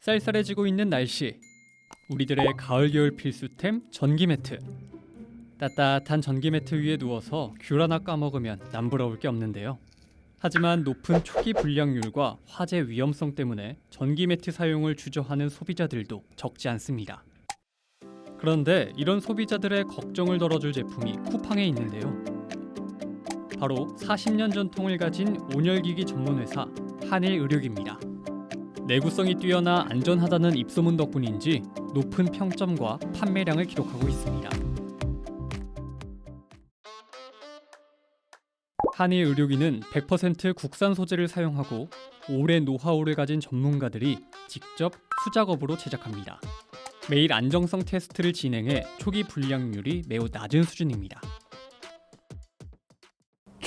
쌀쌀해지고 있는 날씨. 우리들의 가을 겨울 필수템 전기 매트. 따뜻한 전기 매트 위에 누워서 귤 하나 까먹으면 남부러울 게 없는데요. 하지만 높은 초기 불량률과 화재 위험성 때문에 전기 매트 사용을 주저하는 소비자들도 적지 않습니다. 그런데 이런 소비자들의 걱정을 덜어줄 제품이 쿠팡에 있는데요. 바로 40년 전통을 가진 온열기기 전문 회사 한일의료기입니다. 내구성이 뛰어나 안전하다는 입소문 덕분인지 높은 평점과 판매량을 기록하고 있습니다. 한일 의료기는 100% 국산 소재를 사용하고 오랜 노하우를 가진 전문가들이 직접 수작업으로 제작합니다. 매일 안정성 테스트를 진행해 초기 불량률이 매우 낮은 수준입니다.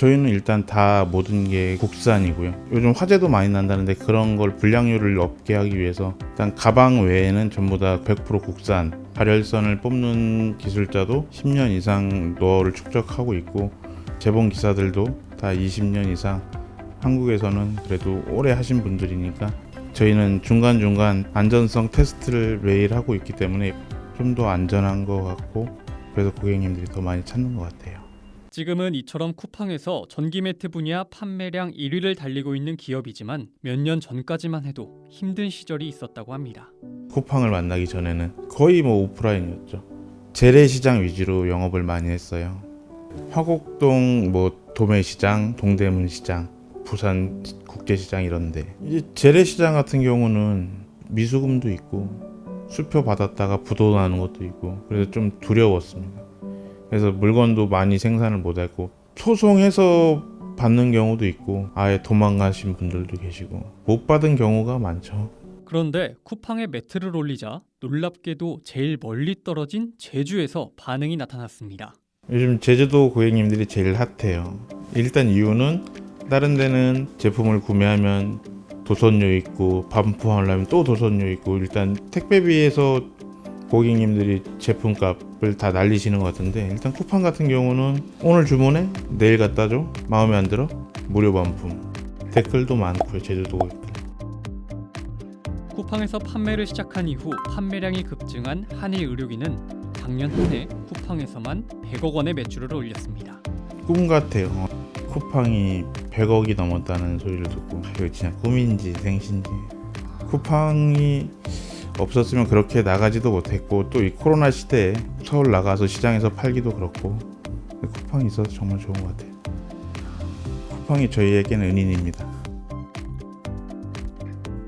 저희는 일단 다 모든 게 국산이고요. 요즘 화재도 많이 난다는데 그런 걸 불량률을 없게 하기 위해서 일단 가방 외에는 전부 다 100% 국산. 발열선을 뽑는 기술자도 10년 이상 노하우를 축적하고 있고 재봉 기사들도 다 20년 이상 한국에서는 그래도 오래 하신 분들이니까 저희는 중간중간 안전성 테스트를 매일 하고 있기 때문에 좀 더 안전한 것 같고 그래서 고객님들이 더 많이 찾는 것 같아요. 지금은 이처럼 쿠팡에서 전기 매트 분야 판매량 1위를 달리고 있는 기업이지만 몇 년 전까지만 해도 힘든 시절이 있었다고 합니다. 쿠팡을 만나기 전에는 거의 뭐 오프라인이었죠. 재래시장 위주로 영업을 많이 했어요. 화곡동 뭐 도매시장, 동대문시장, 부산 국제시장 이런데 이제 재래시장 같은 경우는 미수금도 있고 수표 받았다가 부도 나는 것도 있고 그래서 좀 두려웠습니다. 그래서 물건도 많이 생산을 못했고 소송해서 받는 경우도 있고 아예 도망가신 분들도 계시고 못 받은 경우가 많죠. 그런데 쿠팡에 매트를 올리자 놀랍게도 제일 멀리 떨어진 제주에서 반응이 나타났습니다. 요즘 제주도 고객님들이 제일 핫해요. 일단 이유는 다른 데는 제품을 구매하면 도선료 있고 반품하려면 또 도선료 있고 일단 택배비에서 고객님들이 제품값을 다 날리시는 것 같은데 일단 쿠팡 같은 경우는 오늘 주문해 내일 갖다 줘? 마음에 안 들어? 무료 반품. 댓글도 많고요 제주도 쿠팡에서 판매를 시작한 이후 판매량이 급증한 한일 의료기는 작년 한 해 쿠팡에서만 100억 원의 매출을 올렸습니다. 꿈 같아요. 쿠팡이 100억이 넘었다는 소리를 듣고 이거 진짜 꿈인지 생신지. 쿠팡이 없었으면 그렇게 나가지도 못했고 또 이 코로나 시대에 서울 나가서 시장에서 팔기도 그렇고 쿠팡이 있어서 정말 좋은 것 같아요. 쿠팡이 저희에게는 은인입니다.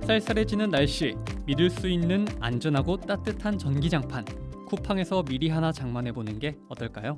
쌀쌀해지는 날씨, 믿을 수 있는 안전하고 따뜻한 전기장판. 쿠팡에서 미리 하나 장만해 보는 게 어떨까요?